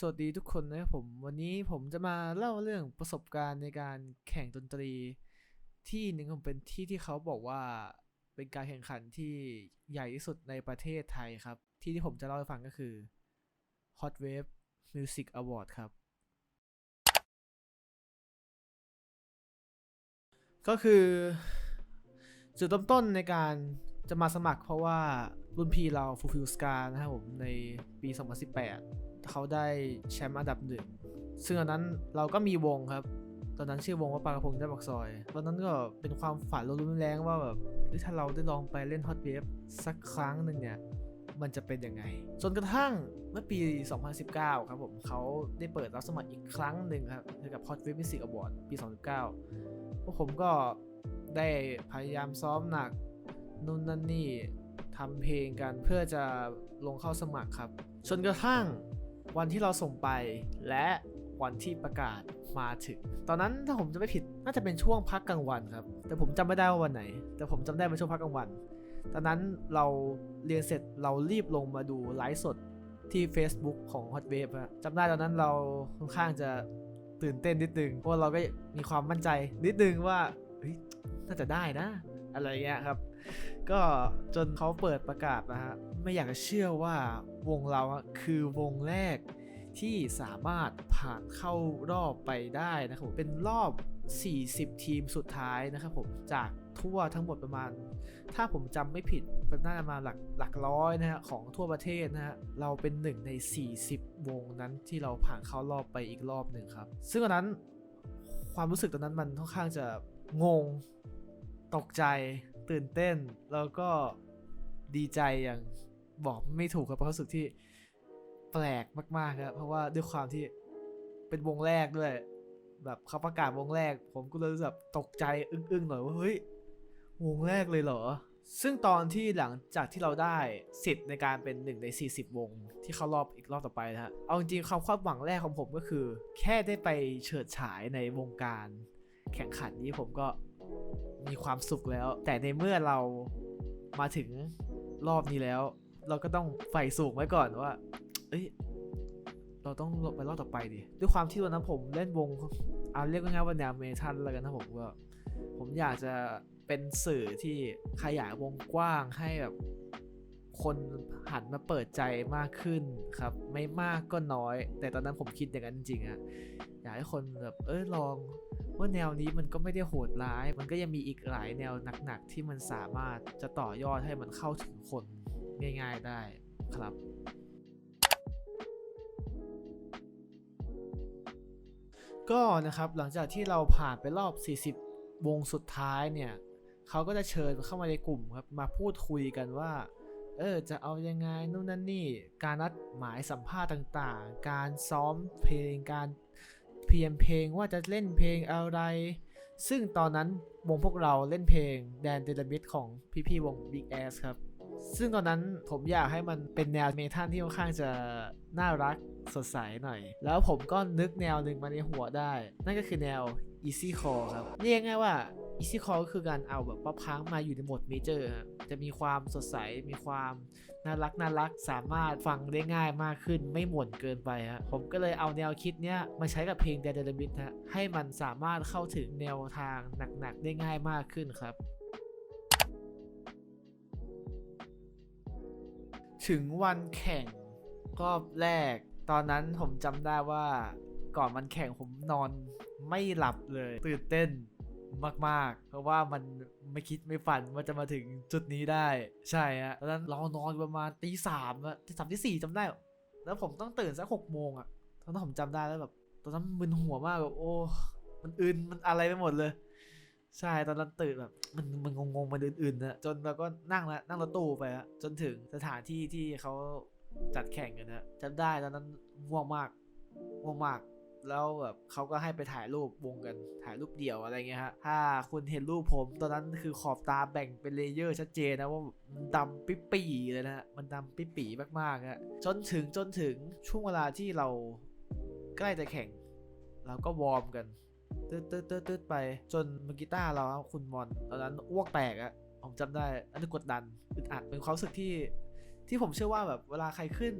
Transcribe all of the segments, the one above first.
สวัสดีทุกคนนะครับผมวันนี้ผมจะมาเล่าเรื่องประสบการณ์ในการแข่งดนตรี ที่หนึ่งผมเป็นที่ที่เขาบอกว่าเป็นการแข่งขันที่ใหญ่ที่สุดในประเทศไทยครับ ที่ที่ผมจะเล่าให้ฟังก็คือ Hot Wave Music Award ครับ ก็คือจุดเริ่มต้นในการจะมาสมัครเพราะว่ารุ่นพี่เราฟูฟิลสกานะครับผมในปี 2018 เขาได้แชมป์อันดับหนึ่งซึ่งตอนนั้นเราก็มีวงครับ ตอนนั้นชื่อวงว่าปลากระพงได้บักซอย ตอนนั้นก็เป็นความฝันเรารุนแรงว่าแบบถ้าเราได้ลองไปเล่นฮอตเวฟสักครั้งหนึ่งเนี่ยมันจะเป็นยังไง จนกระทั่งเมื่อปี 2019 ครับผมเขาได้เปิดรับสมัครอีกครั้งหนึ่งครับกับ Hot Wave Music Award ปี 2019 พวกผมก็ได้พยายามซ้อมหนักนู่นนั่นนี่ทำเพลงกันเพื่อจะลงเข้าสมัครครับ จนกระทั่ง วันที่เราส่งไปและวันที่ประกาศมาถึง ตอนนั้นถ้าผมจะไม่ผิดน่าจะเป็นช่วงพักกลางวันครับ แต่ผมจำไม่ได้ว่าวันไหน แต่ผมจำได้เป็นช่วงพักกลางวัน ตอนนั้นเราเรียนเสร็จเรารีบลงมาดูไลฟ์สดที่ Facebook ของ Hot Wave อะจำได้ตอนนั้นเราค่อนข้างจะตื่นเต้นนิดนึง เพราะเราก็มีความมั่นใจนิดนึงว่าเฮ้ยน่าจะได้นะ อะไรเงี้ยครับ ก็จนเขาเปิดประกาศนะฮะ ไม่อยากจะเชื่อว่าวงเราอะคือวงแรกที่สามารถผ่านเข้ารอบไปได้นะครับผมเป็นรอบ 40 ทีมสุดท้ายนะครับผมจากทั่วทั้งหมดประมาณ ถ้าผมจำไม่ผิดเป็นน่าจะมาหลักหลักร้อยนะฮะของทั่วประเทศนะฮะเราเป็นหนึ่งใน 40 วงนั้นที่เราผ่านเข้ารอบไปอีกรอบหนึ่งครับ ซึ่งตอนนั้นความรู้สึกตอนนั้นมันค่อนข้างจะงง ตกใจตื่นเต้น แล้วก็ดีใจอย่างบอกไม่ถูกครับเพราะรู้สึกที่แปลกมากๆครับเพราะว่าด้วยความที่เป็นวงแรกด้วย แบบเขาประกาศวงแรก ผมก็เลยรู้สึกแบบตกใจอึ้งๆหน่อยว่าเฮ้ยวงแรกเลยเหรอ ซึ่งตอนที่หลังจากที่เราได้สิทธิ์ในการเป็นหนึ่งใน 40 วง ที่เข้ารอบอีกรอบต่อไปนะฮะ เอาจริงๆความคาดหวังแรกของผมก็คือ แค่ได้ไปเฉิดฉายในวงการแข่งขันนี้ผมก็ มีความสุขแล้ว แต่ในเมื่อเรามาถึงรอบนี้แล้ว เราก็ต้องใฝ่สูงไว้ก่อนว่า เอ้ยเราต้องไปรอบต่อไปดิด้วยความที่วันนั้นผมเล่นวงเอาเรียกง่ายๆว่าแนวเมทัลแล้วกันนะผมก็ผมอยากจะเป็นสื่อที่ขยายวงกว้างให้แบบคนหันมาเปิดใจมากขึ้นครับ ไม่มากก็น้อย แต่ตอนนั้นผมคิดอย่างนั้นจริงอะ อยากให้คนแบบเออลอง ว่าแนวนี้มันก็ไม่ได้โหดร้าย มันก็ยังมีอีกหลายแนวหนักๆที่มันสามารถจะต่อยอดให้มันเข้าถึงคนง่าย ๆได้ครับก็นะครับหลังจากที่เราผ่านไปรอบ 40 วงสุดท้ายเนี่ยเขาก็จะเชิญเข้ามาในกลุ่มครับมาพูดคุยกันว่า เออจะเอายังไงนู่นนั่นนี่ การนัดหมายสัมภาษณ์ต่างๆ การซ้อมเพลงการ เพียมเพลงว่าจะเล่นเพลงอะไร ซึ่งตอนนั้นวงพวกเราเล่นเพลงแดนเดลมิดของพี่ๆวง Big Ass ครับ ซึ่งตอนนั้นผมอยากให้มันเป็นแนวเมทัลที่ค่อนข้างจะน่ารักสดใสหน่อย แล้วผมก็นึกแนวหนึ่งมาในหัวได้ นั่นก็คือแนว Easy Core ครับ เรียกง่ายว่า Easy Core ก็คือการเอาแบบป๊อปพังมาอยู่ในโหมดเมเจอร์ จะมีความสดใส มีความน่ารักน่ารัก สามารถฟังได้ง่ายมากขึ้น ไม่หม่นเกินไปฮะ ผมก็เลยเอาแนวคิดเนี้ยมาใช้กับเพลง d a d a l m i t ฮะ ให้มันสามารถเข้าถึงแนวทางหนักๆ ได้ง่ายมากขึ้นครับถึงวันแข่งรอบแรก ตอนนั้นผมจำได้ว่าก่อนมันแข่งผมนอนไม่หลับเลย ตื่นเต้น มากๆ เพราะว่ามันไม่คิดไม่ฝันว่าจะมาถึงจุดนี้ได้ ใช่ฮะตอนนั้นเรานอนประมาณตีสามอะตีสามที่สี่จำได้ แล้วผมต้องตื่นสักหกโมงอะตอนนั้นผมจำได้แล้วแบบตอนนั้นมึนหัวมากแบบโอ้มันอื่นมันอะไรไปหมดเลย ใช่ตอนนั้นตื่นแบบมันมันงงๆมันอื่นๆนะจนเราก็นั่งล้วนั่งรถตู้ไปอะจนถึงสถานที่ที่เขาจัดแข่งกันนะจำได้ตอนนั้นง่วงมากง่วงมาก แล้วแบบเขาก็ให้ไปถ่ายรูปวงกันถ่ายรูปเดี่ยวอะไรเงี้ยฮะถ้าคุณเห็นรูปผม ตอนนั้นคือขอบตาแบ่งเป็นเลเยอร์ชัดเจนนะว่ามันดำปิ๊ปีเลยนะมันดำปิ๊ปีมากๆฮะจนถึงจนถึงช่วงเวลาที่เราใกล้จะแข่ง เราก็วอร์มกันตืดตืดตืดตืดไปจนมือกีตาร์เราคุณมอนตอนนั้นอ้วกแตกอะผมจำได้อันนี้กดดันอึดอัดเป็นความรู้สึกที่ ที่ผมเชื่อว่าแบบเวลาใครขึ้น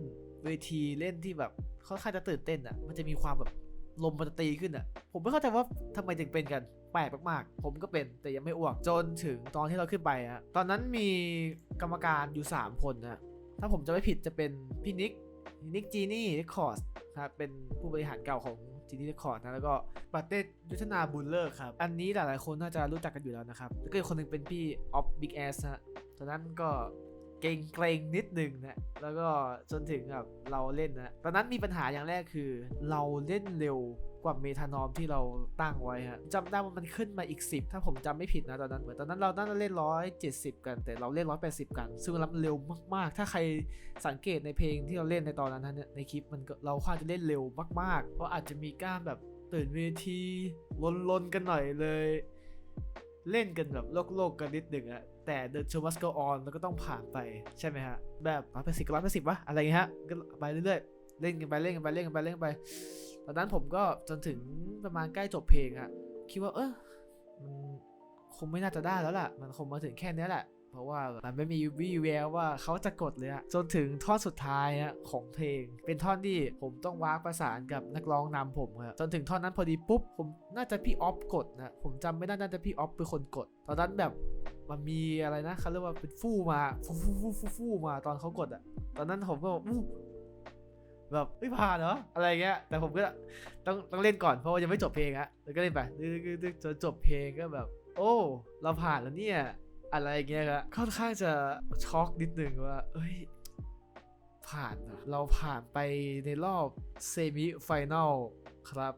เวทีเล่นที่แบบค่อนข้างจะตื่นเต้นอะมันจะมีความแบบ ลมมันจะตีขึ้นอะ ผมไม่เข้าใจว่าทำไมถึงเป็นกัน แปลกมากๆ ผมก็เป็นแต่ยังไม่อ้วก จนถึงตอนที่เราขึ้นไปอะตอนนั้นมีกรรมการอยู่ 3 คนนะถ้าผมจะไม่ผิดจะเป็นพี่นิกนิกจีนี่เรคคอร์ดครับเป็นผู้บริหารเก่าของจีนี่เรคคอร์ดนะแล้วก็ปาเต้ยุทธนาบุญเลิกครับ อันนี้หลายๆคนน่าจะรู้จักกันอยู่แล้วนะครับแล้วก็อีกคนหนึงเป็นพี่ออฟบิ๊กแอสฮะตอนนั้นก็ เกรงเกรงนิดนึงนะ แล้วก็จนถึงแบบเราเล่นนะ ตอนนั้นมีปัญหาอย่างแรกคือ เราเล่นเร็วกว่าเมทานอมที่เราตั้งไว้ฮะจำได้ว่ามันขึ้นมาอีก 10 ถ้าผมจำไม่ผิดนะตอนนั้นเหมือนตอนนั้นเราน่าจะเล่น 170 กัน แต่เราเล่น 180 กัน ซึ่งมันเร็วมาก ๆ ถ้าใครสังเกตในเพลงที่เราเล่นในตอนนั้นนะเนี่ยในคลิปมันเราค่อนข้าจะเล่นเร็วมากๆ เพราะอาจจะมีการแบบตื่นเวทีลนๆกันหน่อยเลย เล่นกันแบบโลกๆกันนิดหนึ่งอะ แต่ The Show Must Go On มันก็ต้องผ่านไปใช่ไหมฮะ แบบร้อยแปดสิบร้อยแปดสิบวะอะไรอย่างเงี้ยฮะก็ไปเรื่อยๆ เล่นกันไปเล่นกันไปเล่นกันไปเล่นกันไปตอนนั้นผมก็จนถึงประมาณใกล้จบเพลงอะคิดว่าเออมันคงไม่น่าจะได้แล้วล่ะ มันคงมาถึงแค่นี้แหละ เพราะว่ามันไม่มีวี่แววว่าเขาจะกดเลยอะจนถึงท่อนสุดท้ายอะของเพลง เป็นท่อนที่ผมต้องวากประสานกับนักร้องนำผมครับจนถึงท่อนนั้นพอดีปุ๊บ ผมน่าจะพี่ออฟกดนะ ผมจำไม่ได้น่าจะพี่ออฟเป็นคนกด ตอนนั้นแบบ มันมีอะไรนะเขาเรียกว่าเป็นฟู่มาฟู่ฟู่ฟู่ฟู่ฟู่มาตอนเขากดอะตอนนั้นผมก็แบบอู้แบบไม่ผ่านเหรออะไรเงี้ย แต่ผมก็ต้องต้องเล่นก่อนเพราะว่ายังไม่จบเพลงอะแล้วก็เล่นไปจนจบเพลงก็แบบ โอ้เราผ่านแล้วเนี่ยอะไรเงี้ยครับค่อนข้างจะช็อกนิดนึงว่า เอ้ย ผ่านเราผ่านไปในรอบเซมิไฟแนลครับ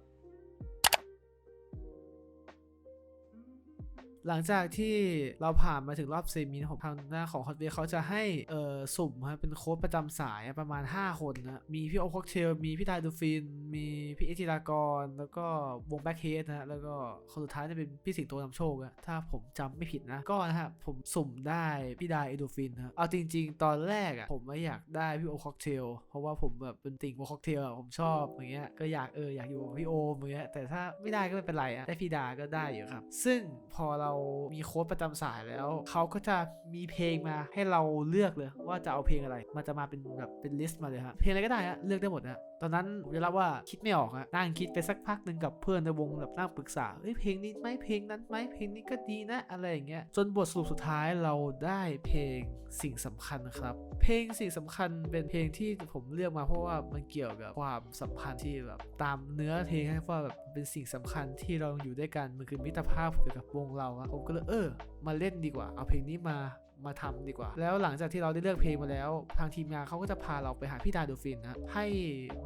หลังจากที่เราผ่านมาถึงรอบเซมิของทางหน้าของฮอตเวเขาจะให้เอ่อสุ่มฮะเป็นโค้ดประจำสายประมาณ 5 คนนะมีพี่โอคอกเทลมีพี่ไทดูฟิน มีพี่เอธิรากร แล้วก็วงแบ็คเฮดนะฮะแล้วก็คนสุดท้ายจะเป็นพี่สิงโตนำโชคอะถ้าผมจำไม่ผิดนะ ก็นะฮะผมสุ่มได้พี่ไดเอดูฟินนะเอาจริง ๆ ตอนแรกอะผมไม่อยากได้พี่โอคอกเทลเพราะว่าผมแบบเป็นติ่งโอคอกเทลอะผมชอบอย่างเงี้ยก็อยากเอออยากอยู่กับพี่โอมอย่างเงี้ยแต่ถ้าไม่ได้ก็ไม่เป็นไรอะได้พี่ดาก็ได้อยู่ครับซึ่งพอเรามีโค้ดประจำสายแล้ว เขาก็จะมีเพลงมาให้เราเลือกเลยว่าจะเอาเพลงอะไร มันจะมาเป็นแบบเป็นลิสต์มาเลยฮะเพลงอะไรก็ได้ฮะเลือกได้หมดนะ ตอนนั้นผมจะรับว่าคิดไม่ออกอะนั่งคิดไปสักพักหนึ่งกับเพื่อนในวงแบบนั่งปรึกษาเฮ้ยเพลงนี้ไหมเพลงนั้นไหมเพลงนี้ก็ดีนะอะไรอย่างเงี้ยจนบทสรุปสุดท้ายเราได้เพลงสิ่งสำคัญครับ เพลงสิ่งสำคัญเป็นเพลงที่ผมเลือกมาเพราะว่ามันเกี่ยวกับความสัมพันธ์ที่แบบตามเนื้อเพลงให้ว่าแบบเป็นสิ่งสำคัญที่เราอยู่ด้วยกันมันคือมิตรภาพเกี่ยวกับวงเราอะผมก็เลยเออมาเล่นดีกว่า เอาเพลงนี้มา มาทำดีกว่า แล้วหลังจากที่เราได้เลือกเพลงมาแล้ว ทางทีมงานเขาก็จะพาเราไปหาพี่ดาโดฟินนะให้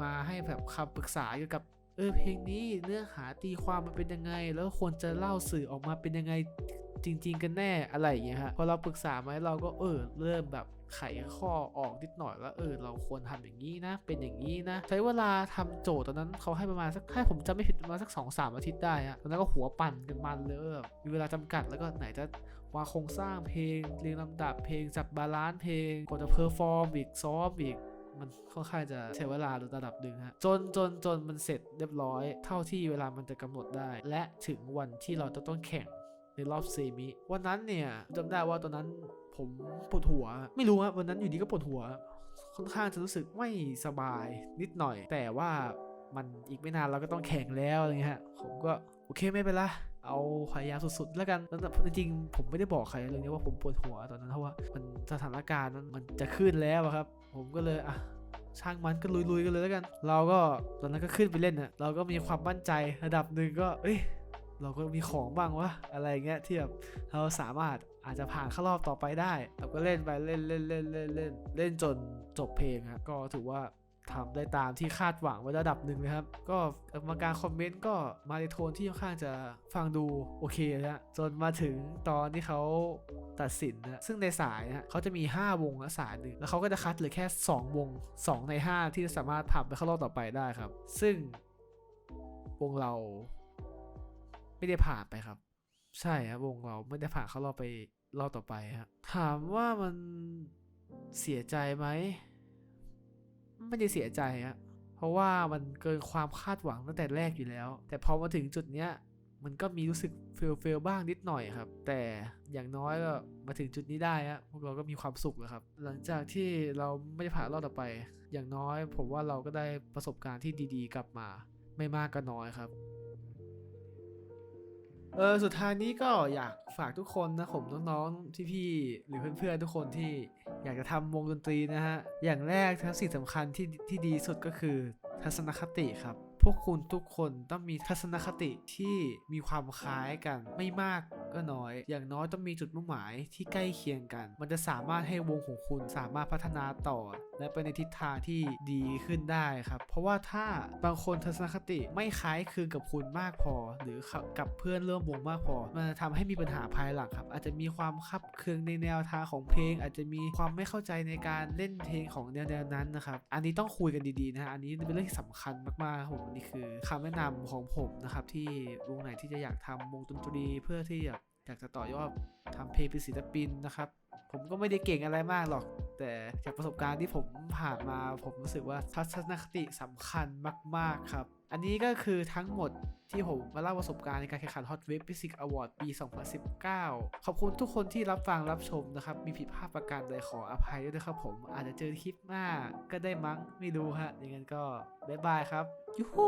มาให้แบบคำปรึกษาเกี่ยวกับเออเพลงนี้เนื้อหาตีความมันเป็นยังไง แล้วควรจะเล่าสื่อออกมาเป็นยังไงจริง ๆ กันแน่อะไรอย่างเงี้ยฮะพอเราปรึกษาไหมเราก็เออเริ่มแบบ ไขข้อออกนิดหน่อยว่าเออเราควรทำอย่างนี้นะ เป็นอย่างนี้นะ ใช้เวลาทำโจทย์ตอนนั้นเขาให้ประมาณสักให้ผมจำไม่ผิดประมาณสักสองสามอาทิตย์ได้ฮะตอนนั้นก็หัวปั่นกันมันเลยแบบมีเวลาจำกัดแล้วก็ไหนจะวางโครงสร้างเพลงเรียงลำดับเพลงจัดบาลานซ์เพลงกว่าจะเพอร์ฟอร์มอีกซ้อมอีกมันค่อนข้างจะใช้เวลาระดับหนึ่งฮะจนจนจนมันเสร็จเรียบร้อย เท่าที่เวลามันจะกำหนดได้ และถึงวันที่เราจะต้องแข่งในรอบเซมิ วันนั้นเนี่ยจำได้ว่าตอนนั้น ผมปวดหัว ไม่รู้ฮะวันนั้นอยู่ดีก็ปวดหัว ค่อนข้างจะรู้สึกไม่สบายนิดหน่อย แต่ว่ามันอีกไม่นานเราก็ต้องแข่งแล้วอะไรเงี้ยผมก็โอเคไม่เป็นไรเอาพยายามสุดๆ แล้วกันแล้วจริงๆผมไม่ได้บอกใครเลยนะว่าผมปวดหัวตอนนั้นเพราะว่ามันสถานการณ์มันจะขึ้นแล้วครับ ผมก็เลยอะช่างมันก็ลุยๆกันเลยแล้วกัน เราก็ตอนนั้นก็ขึ้นไปเล่นน่ะเราก็มีความมั่นใจระดับหนึ่งก็ เอ้ยเราก็มีของบ้างวะอะไรเงี้ยที่แบบเราสามารถ อาจจะผ่านเข้ารอบต่อไปได้ เราก็เล่นไปเล่นเล่นเล่นเล่นเล่นเล่นจนจบเพลงครับก็ถือว่าทำได้ตามที่คาดหวังไว้ระดับหนึ่งเลยครับ ก็กรรมการคอมเมนต์ก็มาในโทนที่ค่อนข้างจะฟังดูโอเคนะฮะจนมาถึงตอนที่เขาตัดสินนะซึ่งในสายนะเขาจะมี 5 วงและสายหนึ่งแล้วเขาก็จะคัดเหลือแค่ 2 วง 2 ใน 5 ที่สามารถผ่านไปเข้ารอบต่อไปได้ครับ ซึ่งวงเราไม่ได้ผ่านไปครับ ใช่ครับวงเราไม่ได้ผ่านเข้ารอบไปรอบต่อไปครับถามว่ามันเสียใจไหมไม่ได้เสียใจฮะเพราะว่ามันเกินความคาดหวังตั้งแต่แรกอยู่แล้ว แต่พอมาถึงจุดเนี้ยมันก็มีรู้สึกเฟลเฟลบ้างนิดหน่อยครับ แต่อย่างน้อยก็มาถึงจุดนี้ได้ฮะพวกเราก็มีความสุขแล้วครับ หลังจากที่เราไม่ได้ผ่านรอบต่อไป อย่างน้อยผมว่าเราก็ได้ประสบการณ์ที่ดีๆ กลับมาไม่มากก็น้อยครับ เออสุดท้ายนี้ก็อยากฝากทุกคนนะผมน้องๆพี่ๆหรือเพื่อนๆทุกคนที่อยากจะทำวงดนตรีนะฮะอย่างแรกทั้งสิ่งสำคัญที่ที่ดีสุดก็คือทัศนคติครับพวกคุณทุกคนต้องมีทัศนคติที่มีความคล้ายกันไม่มาก ก็น้อย อย่างน้อยต้องมีจุดมุ่งหมายที่ใกล้เคียงกัน มันจะสามารถให้วงของคุณสามารถพัฒนาต่อ และไปในทิศทางที่ดีขึ้นได้ครับ เพราะว่าถ้าบางคนทัศนคติไม่คล้ายคลึงกับคุณมากพอ หรือกับเพื่อนร่วมวงมากพอ มันจะทำให้มีปัญหาภายหลังครับ อาจจะมีความคับเคืองในแนวทางของเพลง อาจจะมีความไม่เข้าใจในการเล่นเพลงของแนวๆนั้นนะครับ อันนี้ต้องคุยกันดีๆนะฮะ อันนี้เป็นเรื่องที่สำคัญมากๆครับผมนี่คือคำแนะนำของผมนะครับที่วงไหนที่จะอยากทำวงดนตรีเพื่อที่อยาก อยากจะต่อยอดทำเพลงเป็นศิลปินนะครับ ผมก็ไม่ได้เก่งอะไรมากหรอก แต่จากประสบการณ์ที่ผมผ่านมาผมรู้สึกว่าทัศนคติสำคัญมาก ๆ ครับ อันนี้ก็คือทั้งหมดที่ผมมาเล่าประสบการณ์ในการแข่งขัน Hot Wave Music Award ปี 2019 ขอบคุณทุกคนที่รับฟังรับชมนะครับ มีผิดพลาดประการใดขออภัยด้วยนะครับผม อาจจะเจอคลิปหน้าก็ได้มั้งไม่รู้ฮะอย่างนั้นก็บ๊ายบายครับยูฮู